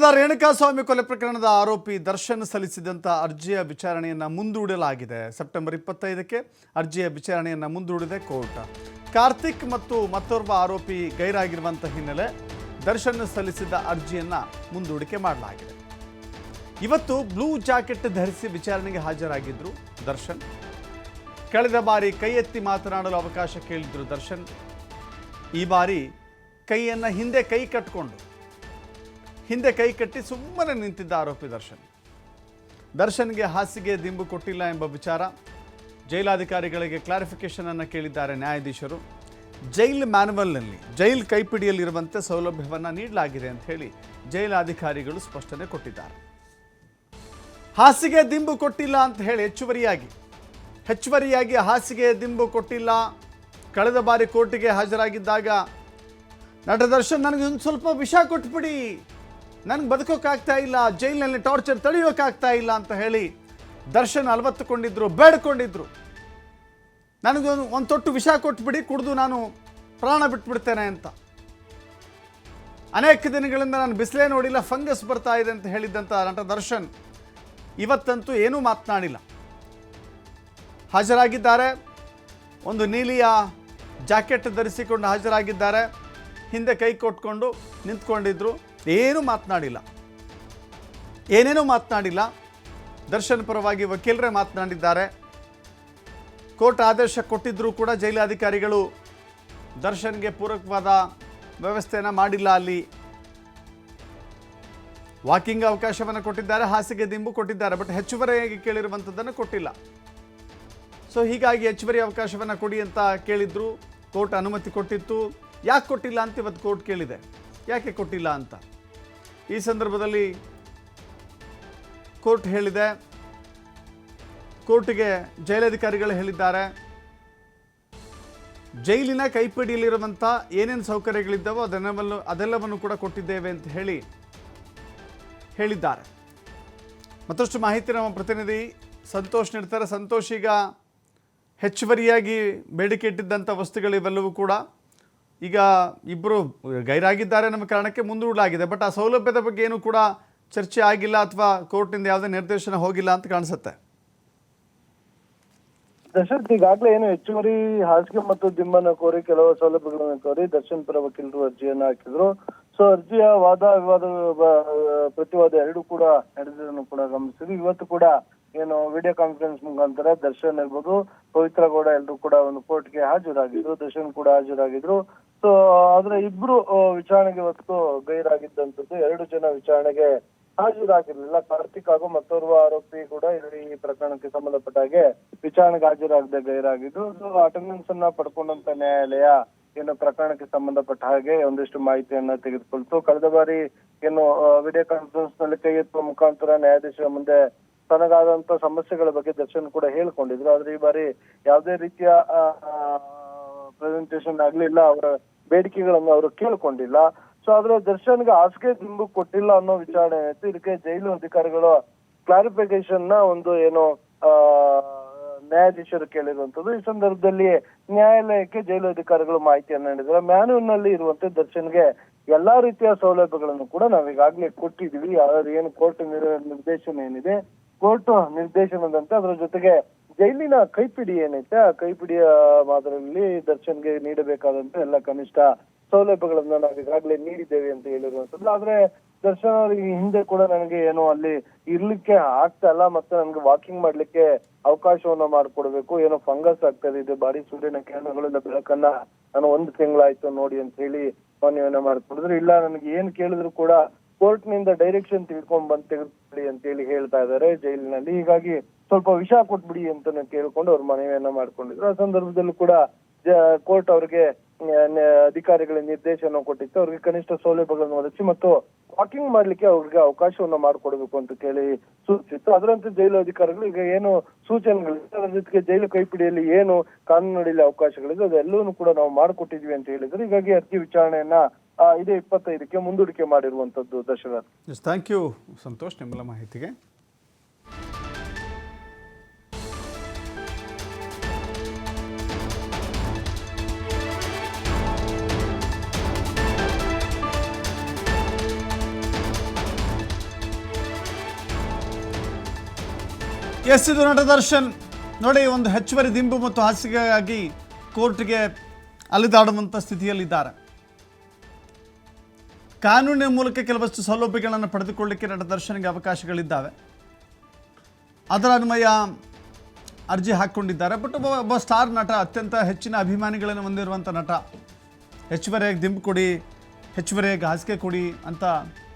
ರೇಣುಕಾಸ್ವಾಮಿ ಕೊಲೆ ಪ್ರಕರಣದ ಆರೋಪಿ ದರ್ಶನ್ ಸಲ್ಲಿಸಿದಂಥ ಅರ್ಜಿಯ ವಿಚಾರಣೆಯನ್ನು ಮುಂದೂಡಲಾಗಿದೆ. ಸೆಪ್ಟೆಂಬರ್ ಇಪ್ಪತ್ತೈದಕ್ಕೆ ಅರ್ಜಿಯ ವಿಚಾರಣೆಯನ್ನು ಮುಂದೂಡಿದೆ ಕೋರ್ಟ್. ಕಾರ್ತಿಕ್ ಮತ್ತು ಮತ್ತೋರ್ವ ಆರೋಪಿ ಗೈರಾಗಿರುವಂಥ ಹಿನ್ನೆಲೆ ದರ್ಶನ್ ಸಲ್ಲಿಸಿದ್ದ ಅರ್ಜಿಯನ್ನು ಮುಂದೂಡಿಕೆ ಮಾಡಲಾಗಿದೆ. ಇವತ್ತು ಬ್ಲೂ ಜಾಕೆಟ್ ಧರಿಸಿ ವಿಚಾರಣೆಗೆ ಹಾಜರಾಗಿದ್ದರು ದರ್ಶನ್. ಕಳೆದ ಬಾರಿ ಕೈ ಎತ್ತಿ ಮಾತನಾಡಲು ಅವಕಾಶ ಕೇಳಿದ್ರು ದರ್ಶನ್. ಈ ಬಾರಿ ಕೈಯನ್ನು ಹಿಂದೆ ಕೈ ಕಟ್ಟಿಕೊಂಡು ಹಿಂದೆ ಕೈ ಕಟ್ಟಿ ಸುಮ್ಮನೆ ನಿಂತಿದ್ದ ಆರೋಪಿ ದರ್ಶನ್. ದರ್ಶನ್ಗೆ ಹಾಸಿಗೆ ದಿಂಬು ಕೊಟ್ಟಿಲ್ಲ ಎಂಬ ವಿಚಾರ. ಜೈಲಾಧಿಕಾರಿಗಳಿಗೆ ಕ್ಲಾರಿಫಿಕೇಶನ್ ಅನ್ನು ಕೇಳಿದ್ದಾರೆ ನ್ಯಾಯಾಧೀಶರು. ಜೈಲ್ ಮ್ಯಾನುವಲ್ನಲ್ಲಿ ಜೈಲ್ ಕೈಪಿಡಿಯಲ್ಲಿರುವಂತೆ ಸೌಲಭ್ಯವನ್ನು ನೀಡಲಾಗಿದೆ ಅಂತ ಹೇಳಿ ಜೈಲಾಧಿಕಾರಿಗಳು ಸ್ಪಷ್ಟನೆ ಕೊಟ್ಟಿದ್ದಾರೆ. ಹಾಸಿಗೆ ದಿಂಬು ಕೊಟ್ಟಿಲ್ಲ ಅಂತ ಹೇಳಿ ಹೆಚ್ಚುವರಿಯಾಗಿ. ಹೆಚ್ಚುವರಿಯಾಗಿ ಹಾಸಿಗೆ ದಿಂಬು ಕೊಟ್ಟಿಲ್ಲ. ಕಳೆದ ಬಾರಿ ಕೋರ್ಟಿಗೆ ಹಾಜರಾಗಿದ್ದಾಗ, ನಟ ದರ್ಶನ್, ನನಗೆ ಒಂದು ಸ್ವಲ್ಪ ವಿಷ ಕೊಟ್ಬಿಡಿ. ನನಗೆ ಬದುಕೋಕ್ಕಾಗ್ತಾ ಇಲ್ಲ, ಜೈಲಿನಲ್ಲಿ ಟಾರ್ಚರ್ ತಡೆಯೋಕ್ಕಾಗ್ತಾ ಇಲ್ಲ ಅಂತ ಹೇಳಿ ದರ್ಶನ್ ಅಲವತ್ತುಕೊಂಡಿದ್ರು, ಬೇಡ್ಕೊಂಡಿದ್ರು. ನನಗೆ ಒಂದು ಒಂದು ತೊಟ್ಟು ವಿಷ ಕೊಟ್ಬಿಡಿ, ಕುಡಿದು ನಾನು ಪ್ರಾಣ ಬಿಟ್ಬಿಡ್ತೇನೆ ಅಂತ. ಅನೇಕ ದಿನಗಳಿಂದ ನಾನು ಬಿಸಿಲೇ ನೋಡಿಲ್ಲ, ಫಂಗಸ್ ಬರ್ತಾ ಇದೆ ಅಂತ ಹೇಳಿದ್ದಂಥ ನಟ ದರ್ಶನ್ ಇವತ್ತಂತೂ ಏನೂ ಮಾತನಾಡಿಲ್ಲ. ಹಾಜರಾಗಿದ್ದಾರೆ. ಒಂದು ನೀಲಿಯ ಜಾಕೆಟ್ ಧರಿಸಿಕೊಂಡು ಹಾಜರಾಗಿದ್ದಾರೆ. ಹಿಂದೆ ಕೈ ಕೊಟ್ಕೊಂಡು ನಿಂತ್ಕೊಂಡಿದ್ರು. ಏನೂ ಮಾತನಾಡಿಲ್ಲ. ಏನೇನೂ ಮಾತನಾಡಿಲ್ಲ. ದರ್ಶನ್ ಪರವಾಗಿ ವಕೀಲರೇ ಮಾತನಾಡಿದ್ದಾರೆ. ಕೋರ್ಟ್ ಆದೇಶ ಕೊಟ್ಟಿದ್ದರೂ ಕೂಡ ಜೈಲಾಧಿಕಾರಿಗಳು ದರ್ಶನ್ಗೆ ಪೂರಕವಾದ ವ್ಯವಸ್ಥೆಯನ್ನು ಮಾಡಿಲ್ಲ ಅಲ್ಲಿ. ವಾಕಿಂಗ್ ಅವಕಾಶವನ್ನು ಕೊಟ್ಟಿದ್ದಾರೆ, ಹಾಸಿಗೆ ದಿಂಬು ಕೊಟ್ಟಿದ್ದಾರೆ, ಬಟ್ ಹೆಚ್ಚುವರಿಯಾಗಿ ಕೇಳಿರುವಂಥದ್ದನ್ನು ಕೊಟ್ಟಿಲ್ಲ. ಸೊ ಹೀಗಾಗಿ ಹೆಚ್ಚುವರಿ ಅವಕಾಶವನ್ನು ಕೊಡಿ ಅಂತ ಕೇಳಿದ್ರು. ಕೋರ್ಟ್ ಅನುಮತಿ ಕೊಟ್ಟಿತ್ತು. ಯಾಕೆ ಕೊಟ್ಟಿಲ್ಲ ಅಂತ ಇವತ್ತು ಕೋರ್ಟ್ ಕೇಳಿದೆ. ಯಾಕೆ ಕೊಟ್ಟಿಲ್ಲ ಅಂತ? ಈ ಸಂದರ್ಭದಲ್ಲಿ ಕೋರ್ಟ್ ಹೇಳಿದೆ. ಕೋರ್ಟಿಗೆ ಜೈಲಧಿಕಾರಿಗಳು ಹೇಳಿದ್ದಾರೆ. ಜೈಲಿನ ಕೈಪಿಡಿಯಲ್ಲಿರುವಂಥ ಏನೇನು ಸೌಕರ್ಯಗಳಿದ್ದಾವೋ ಅದನ್ನೆಲ್ಲವನ್ನು ಅದೆಲ್ಲವನ್ನು ಕೂಡ ಕೊಟ್ಟಿದ್ದೇವೆ ಅಂತ ಹೇಳಿ ಹೇಳಿದ್ದಾರೆ. ಮತ್ತಷ್ಟು ಮಾಹಿತಿ ನಮ್ಮ ಪ್ರತಿನಿಧಿ ಸಂತೋಷ್ ನೀಡ್ತಾರೆ. ಸಂತೋಷ್ ಈಗ ಹೆಚ್ಚುವರಿಯಾಗಿ ಬೇಡಿಕೆ ಇಟ್ಟಿದ್ದಂಥ ವಸ್ತುಗಳಿವೆಲ್ಲವೂ ಕೂಡ ಈಗ ಇಬ್ಬರು ಗೈರಾಗಿದ್ದಾರೆ ನಮ್ಮ ಕಾರಣಕ್ಕೆ ಮುಂದೂಡಲಾಗಿದೆ. ಬಟ್ ಆ ಸೌಲಭ್ಯದ ಬಗ್ಗೆ ಏನು ಕೂಡ ಚರ್ಚೆ ಆಗಿಲ್ಲ ಅಥವಾ ಕೋರ್ಟ್ನಿಂದ ಯಾವುದೇ ನಿರ್ದೇಶನ ಹೋಗಿಲ್ಲ ಅಂತ ಕಾಣಿಸುತ್ತೆ. ದಶರಥ್ ಈಗಾಗಲೇ ಏನು ಹೆಚ್ಚುವರಿ ಹಾಸಿಗೆ ಮತ್ತು ದಿಂಬನ ಕೋರಿ ಕೆಲವು ಸೌಲಭ್ಯಗಳನ್ನು ಕೋರಿ ದರ್ಶನ್ ಪರ ವಕೀಲರು ಅರ್ಜಿಯನ್ನು ಹಾಕಿದ್ರು. ಸೊ ಅರ್ಜಿಯ ವಾದ, ವಿವಾದ ಪ್ರತಿವಾದ ಎರಡು ಕೂಡ ನಡೆದಿದ್ದನ್ನು ಕೂಡ ಗಮನಿಸಿದ್ವಿ. ಇವತ್ತು ಕೂಡ ಏನು ವಿಡಿಯೋ ಕಾನ್ಫರೆನ್ಸ್ ಮುಖಾಂತರ ದರ್ಶನ್ ಇರ್ಬೋದು ಪವಿತ್ರ ಗೌಡ ಎಲ್ಲರೂ ಕೂಡ ಒಂದು ಕೋರ್ಟ್ಗೆ ಹಾಜರಾಗಿದ್ರು. ದರ್ಶನ್ ಕೂಡ ಹಾಜರಾಗಿದ್ರು. ಸೊ ಆದ್ರೆ ಇಬ್ರು ವಿಚಾರಣೆಗೆ ಇವತ್ತು ಗೈರಾಗಿದ್ದಂಥದ್ದು ಎರಡು ಜನ ವಿಚಾರಣೆಗೆ ಹಾಜರಾಗಿರ್ಲಿಲ್ಲ. ಕಾರ್ತಿಕ್ ಹಾಗೂ ಮತ್ತೋರ್ವ ಆರೋಪಿ ಕೂಡ ಈ ಪ್ರಕರಣಕ್ಕೆ ಸಂಬಂಧಪಟ್ಟ ಹಾಗೆ ವಿಚಾರಣೆಗೆ ಹಾಜರಾಗದೆ ಗೈರಾಗಿದ್ದು. ಅಟೆಂಡೆನ್ಸ್ ಅನ್ನ ಪಡ್ಕೊಂಡಂತ ನ್ಯಾಯಾಲಯ ಏನು ಪ್ರಕರಣಕ್ಕೆ ಸಂಬಂಧಪಟ್ಟ ಹಾಗೆ ಒಂದಿಷ್ಟು ಮಾಹಿತಿಯನ್ನ ತೆಗೆದುಕೊಳ್ತು. ಕಳೆದ ಬಾರಿ ಏನು ವಿಡಿಯೋ ಕಾನ್ಫರೆನ್ಸ್ನಲ್ಲಿ ಕೈ ಎತ್ತುವ ಮುಖಾಂತರ ನ್ಯಾಯಾಧೀಶರ ಮುಂದೆ ತನಗಾದಂತ ಸಮಸ್ಯೆಗಳ ಬಗ್ಗೆ ದರ್ಶನ್ ಕೂಡ ಹೇಳ್ಕೊಂಡಿದ್ರು. ಆದ್ರೆ ಈ ಬಾರಿ ಯಾವುದೇ ರೀತಿಯ ಪ್ರೆಸೆಂಟೇಶನ್ ಆಗ್ಲಿಲ್ಲ. ಅವರ ಬೇಡಿಕೆಗಳನ್ನು ಅವರು ಕೇಳಿಕೊಂಡಿಲ್ಲ. ಸೊ ಆದ್ರೆ ದರ್ಶನ್ಗೆ ಹಾಸಿಗೆ ದಿಂಬು ಕೊಟ್ಟಿಲ್ಲ ಅನ್ನೋ ವಿಚಾರಣೆ ಆಯ್ತು. ಇದಕ್ಕೆ ಜೈಲು ಅಧಿಕಾರಿಗಳು ಕ್ಲಾರಿಫಿಕೇಶನ್ನ ಒಂದು ಏನು, ಆ, ನ್ಯಾಯಾಧೀಶರು ಕೇಳಿರುವಂತದ್ದು ಈ ಸಂದರ್ಭದಲ್ಲಿ ನ್ಯಾಯಾಲಯಕ್ಕೆ ಜೈಲು ಅಧಿಕಾರಿಗಳು ಮಾಹಿತಿಯನ್ನು ನೀಡಿದ್ರೆ ಮ್ಯಾನ್ಯೂಲ್ನಲ್ಲಿ ಇರುವಂತೆ ದರ್ಶನ್ಗೆ ಎಲ್ಲಾ ರೀತಿಯ ಸೌಲಭ್ಯಗಳನ್ನು ಕೂಡ ನಾವು ಈಗಾಗಲೇ ಕೊಟ್ಟಿದೀವಿ ಏನು ಕೋರ್ಟ್ ನಿರ್ದೇಶನ ಏನಿದೆ, ಕೋರ್ಟ್ ನಿರ್ದೇಶನದಂತೆ ಅದರ ಜೊತೆಗೆ ಜೈಲಿನ ಕೈಪಿಡಿ ಏನೈತೆ? ಆ ಕೈಪಿಡಿಯ ಮಾದರಿಯಲ್ಲಿ ದರ್ಶನ್ಗೆ ನೀಡಬೇಕಾದಂತ ಎಲ್ಲ ಕನಿಷ್ಠ ಸೌಲಭ್ಯಗಳನ್ನ ನಾವು ಈಗಾಗಲೇ ನೀಡಿದ್ದೇವೆ ಅಂತ ಹೇಳಿರುವಂತದ್ದು. ಆದ್ರೆ ದರ್ಶನ್ ಅವರಿಗೆ ಹಿಂದೆ ಕೂಡ ನನಗೆ ಏನು ಅಲ್ಲಿ ಇರ್ಲಿಕ್ಕೆ ಆಗ್ತಾ ಇಲ್ಲ ಮತ್ತೆ ನನ್ಗೆ ವಾಕಿಂಗ್ ಮಾಡ್ಲಿಕ್ಕೆ ಅವಕಾಶವನ್ನ ಮಾಡ್ಕೊಡ್ಬೇಕು. ಏನೋ ಫಂಗಸ್ ಆಗ್ತದೆ ಇದೆ ಬಾರಿ ಸೂರ್ಯನ ಕಿರಣಗಳಿಂದ ಬೆಳಕನ್ನ ನಾನು ಒಂದು ತಿಂಗಳಾಯ್ತು ನೋಡಿ ಅಂತ ಹೇಳಿ ಮನವಿಯನ್ನ ಮಾಡ್ಕೊಡಿದ್ರು. ಇಲ್ಲ, ನನಗೆ ಏನ್ ಕೇಳಿದ್ರು ಕೂಡ ಕೋರ್ಟ್ನಿಂದ ಡೈರೆಕ್ಷನ್ ತಿಳ್ಕೊಂಡ್ ಬಂದ್ ಅಂತ ಹೇಳಿ ಹೇಳ್ತಾ ಇದ್ದಾರೆ ಜೈಲಿನಲ್ಲಿ. ಹೀಗಾಗಿ ಸ್ವಲ್ಪ ವಿಷ ಕೊಟ್ಬಿಡಿ ಅಂತ ಕೇಳ್ಕೊಂಡು ಅವ್ರ ಮನವಿಯನ್ನ ಮಾಡ್ಕೊಂಡಿದ್ರು. ಆ ಸಂದರ್ಭದಲ್ಲೂ ಕೂಡ ಕೋರ್ಟ್ ಅವ್ರಿಗೆ ಅಧಿಕಾರಿಗಳ ನಿರ್ದೇಶನ ಕೊಟ್ಟಿತ್ತು. ಅವ್ರಿಗೆ ಕನಿಷ್ಠ ಸೌಲಭ್ಯಗಳನ್ನು ಒದಗಿಸಿ ಮತ್ತು ವಾಕಿಂಗ್ ಮಾಡ್ಲಿಕ್ಕೆ ಅವ್ರಿಗೆ ಅವಕಾಶವನ್ನ ಮಾಡಿಕೊಡ್ಬೇಕು ಅಂತ ಕೇಳಿ ಸೂಚಿಸಿತ್ತು. ಅದರಂತೆ ಜೈಲು ಅಧಿಕಾರಿಗಳು ಈಗ ಏನು ಸೂಚನೆಗಳಿದೆ ಅದರ ಜೊತೆಗೆ ಜೈಲು ಕೈಪಿಡಿಯಲ್ಲಿ ಏನು ಕಾನೂನಿನಲ್ಲಿ ಅವಕಾಶಗಳಿದೆ, ಅದೆಲ್ಲವನ್ನೂ ಕೂಡ ನಾವು ಮಾಡಿಕೊಟ್ಟಿದ್ವಿ ಅಂತ ಹೇಳಿದ್ರು. ಹೀಗಾಗಿ ಅರ್ಜಿ ವಿಚಾರಣೆಯನ್ನ ಇದೇ ಇಪ್ಪತ್ತೈದಕ್ಕೆ ಮುಂದೂಡಿಕೆ ಮಾಡಿರುವಂತದ್ದು ದಶರಥ್. ಥ್ಯಾಂಕ್ ಯು ಸಂತೋಷ್ ನಿಮ್ಮೆಲ್ಲ ಮಾಹಿತಿಗೆ. ಎಸ್ ಇದು ನಟ ದರ್ಶನ್. ನೋಡಿ, ಒಂದು ಹೆಚ್ಚುವರಿ ದಿಂಬು ಮತ್ತು ಹಾಸಿಗೆಗಾಗಿ ಕೋರ್ಟ್ಗೆ ಅಲಿದಾಡುವಂಥ ಸ್ಥಿತಿಯಲ್ಲಿದ್ದಾರೆ. ಕಾನೂನಿನ ಮೂಲಕ ಕೆಲವಷ್ಟು ಸೌಲಭ್ಯಗಳನ್ನು ಪಡೆದುಕೊಳ್ಳಲಿಕ್ಕೆ ನಟ ದರ್ಶನಿಗೆ ಅವಕಾಶಗಳಿದ್ದಾವೆ. ಅದರ ಅನ್ವಯ ಅರ್ಜಿ ಹಾಕ್ಕೊಂಡಿದ್ದಾರೆ. ಬಟ್ ಒಬ್ಬ ಒಬ್ಬ ಸ್ಟಾರ್ ನಟ, ಅತ್ಯಂತ ಹೆಚ್ಚಿನ ಅಭಿಮಾನಿಗಳನ್ನು ಹೊಂದಿರುವಂಥ ನಟ ಹೆಚ್ಚುವರಿಯಾಗಿ ದಿಂಬು ಕೊಡಿ ಹೆಚ್ಚುವರಿಯಾಗಿ ಹಾಸಿಗೆ ಕೊಡಿ ಅಂತ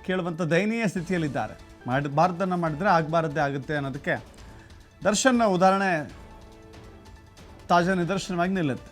ಕೇಳುವಂಥ ದಯನೀಯ ಸ್ಥಿತಿಯಲ್ಲಿದ್ದಾರೆ. ಮಾಡಬಾರ್ದನ್ನು ಮಾಡಿದರೆ ಆಗಬಾರ್ದೇ ಆಗುತ್ತೆ ಅನ್ನೋದಕ್ಕೆ ದರ್ಶನ್ನ ಉದಾಹರಣೆ ತಾಜಾ ನಿದರ್ಶನವಾಗಿ ನಿಲ್ಲುತ್ತೆ.